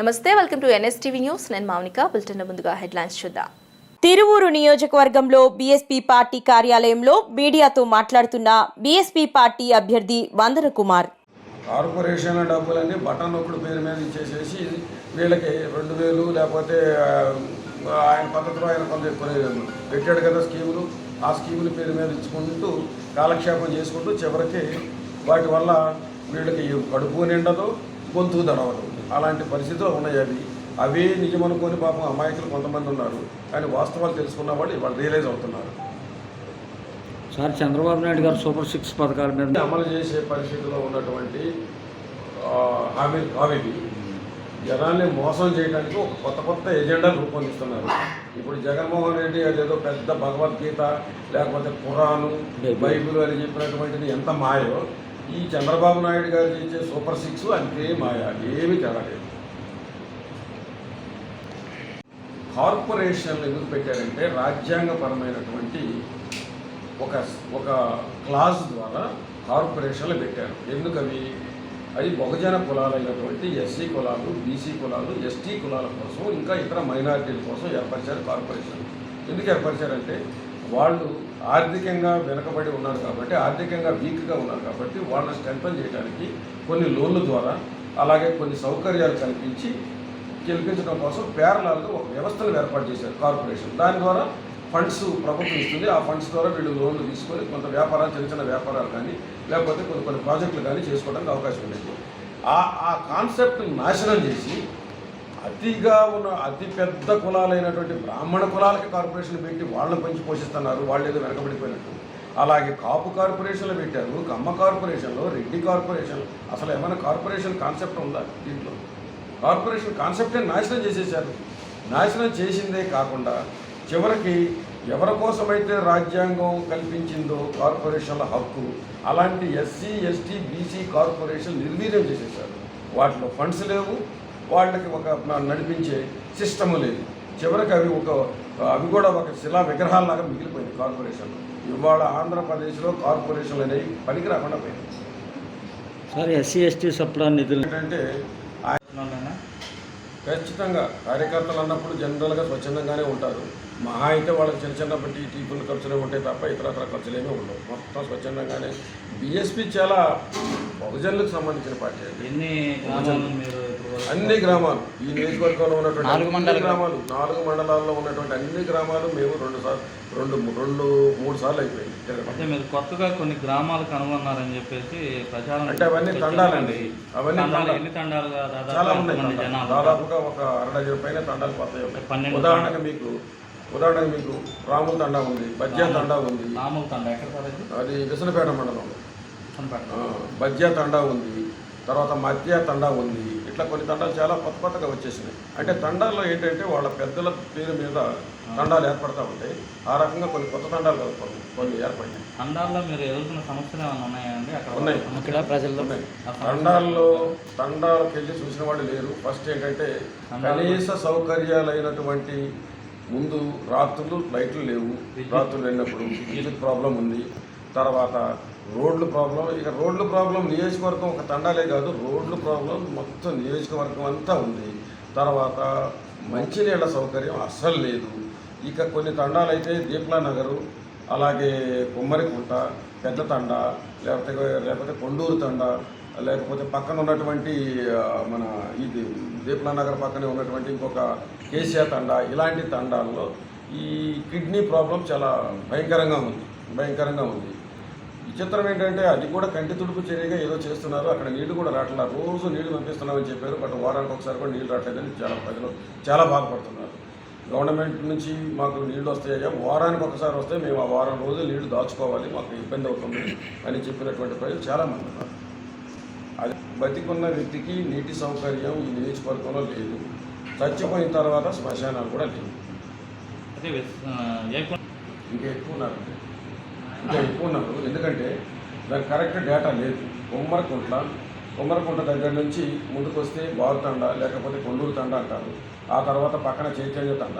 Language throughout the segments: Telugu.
నమస్తే వెల్కమ్ టు ఎన్ఎస్టీవీ న్యూస్. నేను మౌనిక బులెటిన్ ముందుగా హెడ్లైన్స్ చూద్దాం. తిరువూరు నియోజకవర్గంలో బీఎస్పీ పార్టీ కార్యాలయంలో మీడియాతో మాట్లాడుతున్న బీఎస్పీ పార్టీ అభ్యర్థి వందన కుమార్. కార్పొరేషన్ డబ్బులన్నీ బటన్ నొక్కుడు పేరు మీద ఇచ్చేసేసి వీళ్ళకి రెండు వేలు లేకపోతే ఆయన పద్ధతిలో ఆయన కొంత పెట్టాడు కదా స్కీములు. ఆ స్కీముల పేరు మీద ఇచ్చుకుంటూ కాలక్షేపం చేసుకుంటూ చివరికి వాటి వల్ల వీళ్ళకి కడుపు నిండదు గొంతు దడవదు. అలాంటి పరిస్థితులు ఉన్నాయి అవి అవే నిజమనుకొని పాపం అమాయకులు కొంతమంది ఉన్నారు. కానీ వాస్తవాలు తెలుసుకున్న వాళ్ళు ఇవాళ రియలైజ్ అవుతున్నారు. సార్ చంద్రబాబు నాయుడు గారు సూపర్ సిక్స్ పథకాల మీద అమలు చేసే పరిస్థితిలో ఉన్నటువంటి హామీలు కావేవి జనాల్ని మోసం చేయడానికి ఒక కొత్త కొత్త ఎజెండాలు రూపొందిస్తున్నారు. ఇప్పుడు జగన్మోహన్ రెడ్డి అదేదో పెద్ద భగవద్గీత లేకపోతే ఖురాను బైబిల్ అని చెప్పినటువంటిది ఎంత మాయో ఈ చంద్రబాబు నాయుడు గారు చేసే సూపర్ సిక్స్ అంతే మాయా ఏమి తేడా లేదు కార్పొరేషన్లు ఎందుకు పెట్టారంటే రాజ్యాంగపరమైనటువంటి ఒక ఒక క్లాస్ ద్వారా కార్పొరేషన్లు పెట్టారు. ఎందుకు అవి అది బహుజన కులాలైనటువంటి ఎస్సీ కులాలు బీసీ కులాలు ఎస్టీ కులాల కోసం ఇంకా ఇతర మైనారిటీల కోసం ఏర్పరిచారు కార్పొరేషన్ ఎందుకు ఏర్పరిచారంటే వాళ్ళు ఆర్థికంగా వెనుకబడి ఉన్నారు కాబట్టి ఆర్థికంగా వీక్గా ఉన్నారు కాబట్టి వాళ్ళని స్ట్రెంథన్ చేయడానికి కొన్ని లోన్ల ద్వారా అలాగే కొన్ని సౌకర్యాలు కల్పించి గెలిపించడం కోసం పేరలాలుగా ఒక వ్యవస్థను ఏర్పాటు చేశారు కార్పొరేషన్ దాని ద్వారా ఫండ్స్ ప్రభుత్వం ఇస్తుంది. ఆ ఫండ్స్ ద్వారా వీళ్ళు లోన్లు తీసుకొని కొంత వ్యాపారాలు చిన్న చిన్న వ్యాపారాలు కానీ లేకపోతే కొన్ని కొన్ని ప్రాజెక్టులు కానీ చేసుకోవడానికి అవకాశం ఉండేది ఆ ఆ కాన్సెప్ట్ నాశనం చేసి అతిగా ఉన్న అతి పెద్ద కులాలైనటువంటి బ్రాహ్మణ కులాలకి కార్పొరేషన్ పెట్టి వాళ్ళని పెంచి పోషిస్తున్నారు వాళ్ళు ఏదో వెనకబడిపోయినట్టు అలాగే కాపు కార్పొరేషన్లు పెట్టారు కమ్మ కార్పొరేషన్లో రెడ్డి కార్పొరేషన్. అసలు ఏమైనా కార్పొరేషన్ కాన్సెప్ట్ ఉందా దీంట్లో? కార్పొరేషన్ కాన్సెప్టే నాశనం చేసేసారు నాశనం చేసిందే కాకుండా చివరికి ఎవరి కోసమైతే రాజ్యాంగం కల్పించిందో కార్పొరేషన్ల హక్కు అలాంటి ఎస్సీ ఎస్టీ బీసీ కార్పొరేషన్ నిర్వీర్యం చేసేసారు వాటిలో ఫండ్స్ లేవు వాళ్ళకి ఒక నడిపించే సిస్టము లేదు. చివరికి అవి ఒక అవి కూడా ఒక శిలా విగ్రహాల్లాగా మిగిలిపోయింది కార్పొరేషన్. ఇవాళ ఆంధ్రప్రదేశ్లో కార్పొరేషన్లు అనేవి పనికి రాకుండా పోయింది. సార్ ఎస్సీ ఎస్టీ సప్లా నిధులు ఏంటంటే ఖచ్చితంగా కార్యకర్తలు అన్నప్పుడు జనరల్గా స్వచ్ఛందంగానే ఉంటారు. మహా అయితే వాళ్ళకి చిన్న చిన్న బట్టి టీపుల ఖర్చులే ఉంటాయి తప్ప ఇతరత్ర ఖర్చులు ఏమీ ఉండవు. మొత్తం స్వచ్ఛందంగానే. బీఎస్పీ చాలా బహుజనులకు సంబంధించిన పార్టీ ఎన్ని అన్ని గ్రామాలు. ఈ నియోజకవర్గంలో ఉన్నటువంటి నాలుగు. గ్రామాలు నాలుగు మండలాల్లో ఉన్నటువంటి అన్ని గ్రామాలు మేము రెండు సార్లు రెండు రెండు మూడు సార్లు అయిపోయింది. అంటే మీరు కొత్తగా కొన్ని గ్రామాలు కనుగొన్నారని చెప్పేసి ప్రచారం అంటే అవన్నీ తండాలండి. అవన్నీ తండాలు తండాలు. ఎన్ని తండాలుగా దాదాపు చాలా ఉన్నాయి తండాలు. దాదాపుగా ఒక అరడజన్ పైన తండాలు పన్నెండు ఉదాహరణకు మీకు ఉదాహరణకు మీకు రాముల తండా ఉంది బజ్జా తండా ఉంది. నామల్ తండ ఎక్కడ అది విసనపేట మండలం బజ్జా తండా ఉంది తర్వాత మధ్య తండా ఉంది ఇట్లా కొన్ని తండాలు చాలా కొత్త కొత్తగా వచ్చేసినాయి. అంటే తండాల్లో ఏంటంటే వాళ్ళ పెద్దల పేరు మీద తండాలు ఏర్పడతా ఉంటాయి. ఆ రకంగా కొన్ని కొత్త తండాలు కొన్ని- కొన్ని ఏర్పడినాయి. తండాల్లో మీరు ఎదుర్కొన్న సమస్యలు ఏమైనా ఉన్నాయండి? అక్కడ ఉన్నాయి. ఇక్కడ ప్రజల్లో ఉన్నాయి. ఆ సమస్యలు- తండాల్లో తండాలకు వెళ్ళి చూసిన వాళ్ళు లేరు. ఫస్ట్ ఏంటంటే కనీస సౌకర్యాలైనటువంటి ముందు రాత్రులు లైట్లు లేవు. రాత్రులు వెళ్ళినప్పుడు విద్యుత్ ప్రాబ్లం ఉంది. తర్వాత రోడ్లు ప్రాబ్లం ఇక రోడ్లు ప్రాబ్లం నియోజకవర్గం ఒక తండాలే కాదు రోడ్లు ప్రాబ్లం మొత్తం నియోజకవర్గం అంతా ఉంది. తర్వాత మంచినీళ్ళ సౌకర్యం అస్సలు లేదు. ఇక కొన్ని తండాలు అయితే దీప్లా నగరు అలాగే కుమ్మరికుంట పెద్ద తండ లేకపోతే లేకపోతే కొండూరు తండ లేకపోతే పక్కన ఉన్నటువంటి మన ఇది దీప్లా నగర్ పక్కనే ఉన్నటువంటి ఇంకొక కేసీఆర్ తండ ఇలాంటి తండాల్లో ఈ కిడ్నీ ప్రాబ్లం చాలా భయంకరంగా ఉంది భయంకరంగా ఉంది. విచిత్రం ఏంటంటే అది కూడా కంటి తుడుపు చర్యగా ఏదో చేస్తున్నారు. అక్కడ నీళ్ళు కూడా రావట్లా రోజు నీళ్ళు పంపిస్తున్నామని చెప్పారు. బట్ వారానికి ఒకసారి కూడా నీళ్ళు రావట్లేదని చాలా ప్రజలు చాలా బాధపడుతున్నారు. గవర్నమెంట్ నుంచి మాకు నీళ్ళు వస్తాయా? వారానికి ఒకసారి వస్తే మేము ఆ వారం రోజులు నీళ్ళు దాచుకోవాలి. మాకు ఇబ్బంది అవుతుంది అని చెప్పినటువంటి ప్రజలు చాలామంది ఉన్నారు. అది బతికున్న వ్యక్తికి నీటి సౌకర్యం ఈ నియోజకవర్గంలో లేదు. చచ్చిపోయిన తర్వాత శ్మశానాలు కూడా లేవు. ఇంకా ఎక్కువ ఉన్నారు. ఇంకా ఎక్కువ ఉన్నప్పుడు ఎందుకంటే దానికి కరెక్ట్ డేటా లేదు. ఉమ్మరకుంట్ల కొమ్మరకుంట దగ్గర నుంచి ముందుకు వస్తే బారుతండ లేకపోతే కొండూరు తండ అంటారు. ఆ తర్వాత పక్కన చైతన్య తండ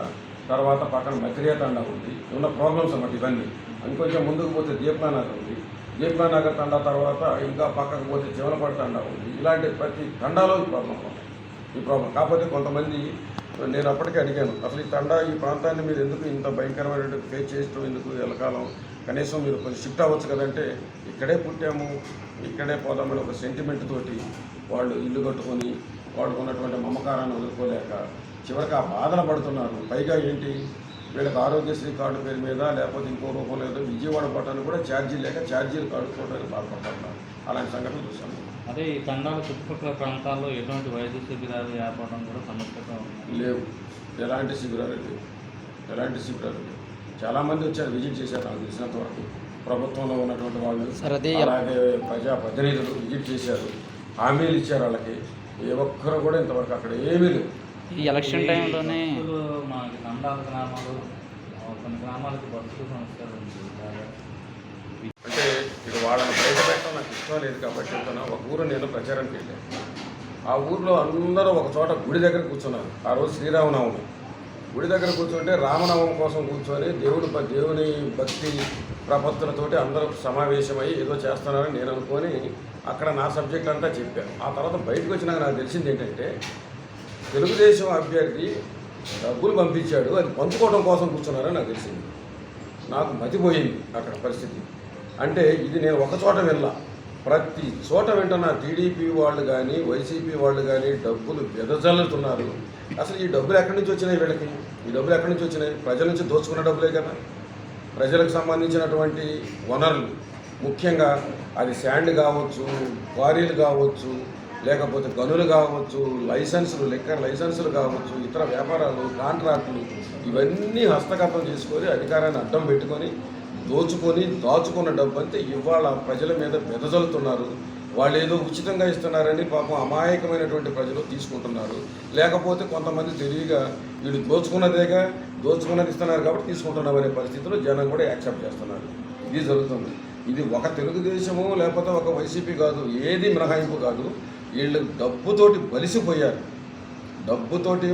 తర్వాత పక్కన మక్రియా తండ ఉంది. ఉన్న ప్రాబ్లమ్స్ అన్నమాట ఇవన్నీ. ఇంకొంచెం ముందుకు పోతే దీపానగర్ ఉంది. దీప్లా నగర్ తర్వాత ఇంకా పక్కకు పోతే చివలపాడు తండ ఉంది. ఇలాంటి ప్రతి తండాలో ఈ ప్రాబ్లం ఈ ప్రాబ్లం కాకపోతే కొంతమంది నేను అప్పటికే అడిగాను అసలు ఈ తండా ఈ ప్రాంతాన్ని మీరు ఎందుకు ఇంత భయంకరమైనటువంటి ఫేస్ చేస్తూ ఎందుకు ఎలకాలం కనీసం మీరు కొంచెం షిఫ్ట్ అవ్వచ్చు కదంటే ఇక్కడే పుట్టాము ఇక్కడే పోదామని ఒక సెంటిమెంట్ తోటి వాళ్ళు ఇల్లు కట్టుకొని వాళ్ళకు ఉన్నటువంటి మమకారాన్ని వదులుకోలేక చివరికి ఆ బాధలు పడుతున్నారు. పైగా ఏంటి? వీళ్ళకి ఆరోగ్యశ్రీ కార్డు పేరు మీద లేకపోతే ఇంకో రూపంలో ఏదో విజయవాడ పట్టణం కూడా ఛార్జీ లేక ఛార్జీలు కడుక్కోవడానికి బాధపడుతున్నారు. అలాంటి సంఘటనలు చూసాము అదే ఈ తండాల చుట్టుపక్కల ప్రాంతాల్లో ఎటువంటి వైద్య శిబిరాలు ఏర్పడడం కూడా సమస్యగా లేవు. ఎలాంటి శిబిరాలు లేవు. ఎలాంటి శిబిరాలు లేవు. చాలామంది వచ్చారు విజిట్ చేశారు. నాకు తెలిసినంత వరకు ప్రభుత్వంలో ఉన్నటువంటి వాళ్ళు అలాగే ప్రజా ప్రతినిధులు విజిట్ చేశారు. హామీలు ఇచ్చారు వాళ్ళకి. ఏ ఒక్కరు కూడా ఇంతవరకు అక్కడ ఏమీ లేవు. ఈ ఎలక్షన్ టైంలోనే మనకి తండాల గ్రామాలు కొన్ని గ్రామాలకు ఉంది బాగా. అంటే ఇక వాళ్ళని బయట పెట్టడం నాకు ఇష్టం లేదు కాబట్టి ఒక ఊరు నేను ప్రచారానికి వెళ్ళాను ఆ ఊర్లో అందరూ ఒక చోట గుడి దగ్గర కూర్చున్నారు. ఆ రోజు శ్రీరామనవమి. గుడి దగ్గర కూర్చుంటే రామనవమి కోసం కూర్చొని దేవుడు దేవుని భక్తి ప్రపత్తులతోటి అందరూ సమావేశమై ఏదో చేస్తున్నారని నేను అనుకొని అక్కడ నా సబ్జెక్ట్ అంతా చెప్పాను. ఆ తర్వాత బయటకు వచ్చినాక నాకు తెలిసింది ఏంటంటే తెలుగుదేశం అభ్యర్థి డబ్బులు పంపించాడు అది పంచుకోవడం కోసం కూర్చున్నారని నాకు తెలిసింది. నాకు మతిపోయింది అక్కడ పరిస్థితి. అంటే ఇది నేను ఒక చోట వెళ్ళా ప్రతి చోట వెంటన టీడీపీ వాళ్ళు కానీ వైసీపీ వాళ్ళు కానీ డబ్బులు వెదజల్లుతున్నారు. అసలు ఈ డబ్బులు ఎక్కడి నుంచి వచ్చినాయి వీళ్ళకి? ఈ డబ్బులు ఎక్కడి నుంచి వచ్చినాయి? ప్రజల నుంచి దోచుకున్న డబ్బులే కదా. ప్రజలకు సంబంధించినటువంటి వనరులు. ముఖ్యంగా అది శాండ్ కావచ్చు క్వారీలు కావచ్చు లేకపోతే గనులు కావచ్చు లైసెన్సులు లెక్కర్ లైసెన్సులు కావచ్చు ఇతర వ్యాపారాలు కాంట్రాక్టులు ఇవన్నీ హస్తగతం చేసుకొని అధికారాన్ని అడ్డం పెట్టుకొని దోచుకొని దాచుకున్న డబ్బు అంతే ఇవాళ ప్రజల మీద బెదజలుతున్నారు వాళ్ళు ఏదో ఉచితంగా ఇస్తున్నారని పాపం అమాయకమైనటువంటి ప్రజలు తీసుకుంటున్నారు. లేకపోతే కొంతమంది తెలివిగా వీళ్ళు దోచుకున్నదేగా దోచుకున్నది ఇస్తున్నారు కాబట్టి తీసుకుంటున్నాం అనే పరిస్థితిలో జనం కూడా యాక్సెప్ట్ చేస్తున్నారు. ఇది జరుగుతుంది. ఇది ఒక తెలుగుదేశము లేకపోతే ఒక వైసీపీ కాదు ఏది మినహాయింపు కాదు. వీళ్ళు డబ్బుతోటి బలిసిపోయారు. డబ్బుతోటి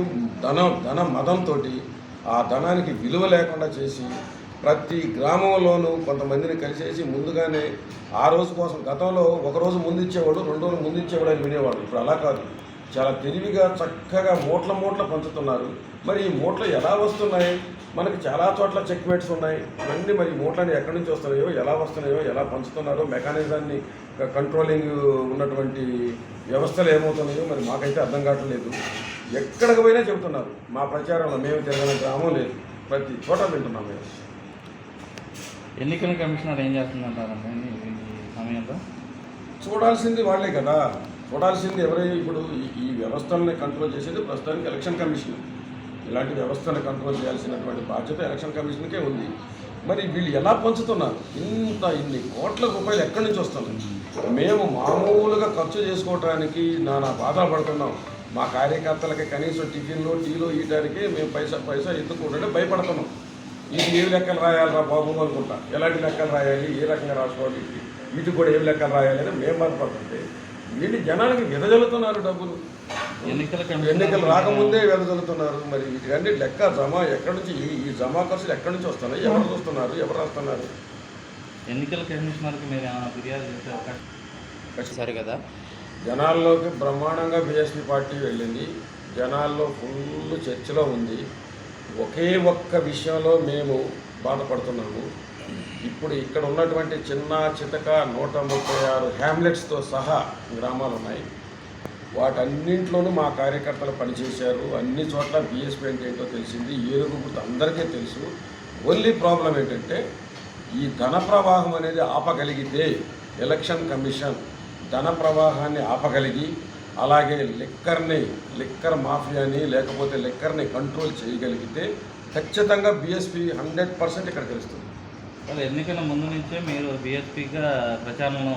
ధనం ధన మదంతో ఆ ధనానికి విలువ లేకుండా చేసి ప్రతి గ్రామంలోనూ కొంతమందిని కలిసేసి ముందుగానే ఆ రోజు కోసం గతంలో ఒక రోజు ముందు ఇచ్చేవాడు రెండు రోజులు ముందు ఇచ్చేవాడు అని వినేవాడు. ఇప్పుడు అలా కాదు. చాలా తెలివిగా చక్కగా మూట్ల మూట్ల పంచుతున్నారు. మరి ఈ మూట్లు ఎలా వస్తున్నాయి? మనకి చాలా చోట్ల చెక్మేట్స్ ఉన్నాయి. ఇవన్నీ మరి మూట్లని ఎక్కడి నుంచి వస్తున్నాయో ఎలా వస్తున్నాయో ఎలా పంచుతున్నారో మెకానిజాన్ని కంట్రోలింగ్ ఉన్నటువంటి వ్యవస్థలు ఏమవుతున్నాయో మరి మాకైతే అర్థం కావట్లేదు ఎక్కడికి పోయినా చెబుతున్నారు. మా ప్రచారంలో మేము తిరగని గ్రామం లేదు. ప్రతి చోట వింటున్నాం మేము. ఎన్నికల కమిషనర్ ఏం చేస్తుందంటారండి ఈ సమయంలో? చూడాల్సింది వాళ్ళే కదా. చూడాల్సింది ఎవరై? ఇప్పుడు ఈ- వ్యవస్థల్ని కంట్రోల్ చేసేది ప్రస్తుతానికి ఎలక్షన్ కమిషన్ ఇలాంటి వ్యవస్థను కంట్రోల్ చేయాల్సినటువంటి బాధ్యత ఎలక్షన్ కమిషన్కే ఉంది. మరి వీళ్ళు ఎలా పంచుతున్నారు? ఇంత ఇన్ని కోట్ల రూపాయలు ఎక్కడి నుంచి వస్తున్నాయి మేము మామూలుగా ఖర్చు చేసుకోవడానికి నానా బాధపడుతున్నాం. మా కార్యకర్తలకి కనీసం టిఫిన్లు టీలో ఇయడానికి మేము పైసా పైసా ఎత్తుకుంటుంటే భయపడుతున్నాం. ఇది ఏ లెక్కలు రాయాలరా బాబు అనుకుంటా? ఎలాంటి లెక్కలు రాయాలి? ఏ రకంగా రాసుకోవాలి? వీటికి కూడా ఏం లెక్కలు రాయాలి అని మేము బాధపడుతుంటే వీటి జనానికి వెదజల్లుతున్నారు డబ్బులు. ఎన్నికల రాకముందే వెదజల్లుతున్నారు. మరి వీటికన్నీ లెక్క జమ ఎక్కడి నుంచి ఈ ఈ జమా ఖర్చులు ఎక్కడి నుంచి వస్తున్నాయి? ఎవరు చూస్తున్నారు? ఎవరు రాస్తున్నారు? ఎన్నికల కమిషనర్కి మీరు ఏమైనా ఫిర్యాదు చేసే అవకాశం? సరే కదా. జనాల్లోకి బ్రహ్మాండంగా బీఎస్పీ పార్టీ వెళ్ళింది. జనాల్లో ఫుల్ చర్చలో ఉంది. ఒకే ఒక్క విషయంలో మేము బాధపడుతున్నాము. ఇప్పుడు ఇక్కడ ఉన్నటువంటి చిన్న చితక నూట ముప్పై ఆరు హ్యామ్లెట్స్తో సహా గ్రామాలు ఉన్నాయి వాటన్నింట్లోనూ మా కార్యకర్తలు పనిచేశారు. అన్ని చోట్ల బీఎస్పీ అంటే ఏంటో తెలిసింది. ఏనుగు గుర్తు అందరికీ తెలుసు. ఓన్లీ ప్రాబ్లం ఏంటంటే ఈ ధన ప్రవాహం అనేది ఆపగలిగితే ఎలక్షన్ కమిషన్ ధన ప్రవాహాన్ని ఆపగలిగి అలాగే లిక్కర్ని లిక్కర్ మాఫియాని లేకపోతే లిక్కర్ని కంట్రోల్ చేయగలిగితే ఖచ్చితంగా బీఎస్పీ హండ్రెడ్ పర్సెంట్ ఇక్కడ గెలుస్తుంది ఎన్నికల ముందు నుంచే మీరు బీఎస్పీగా ప్రచారంలో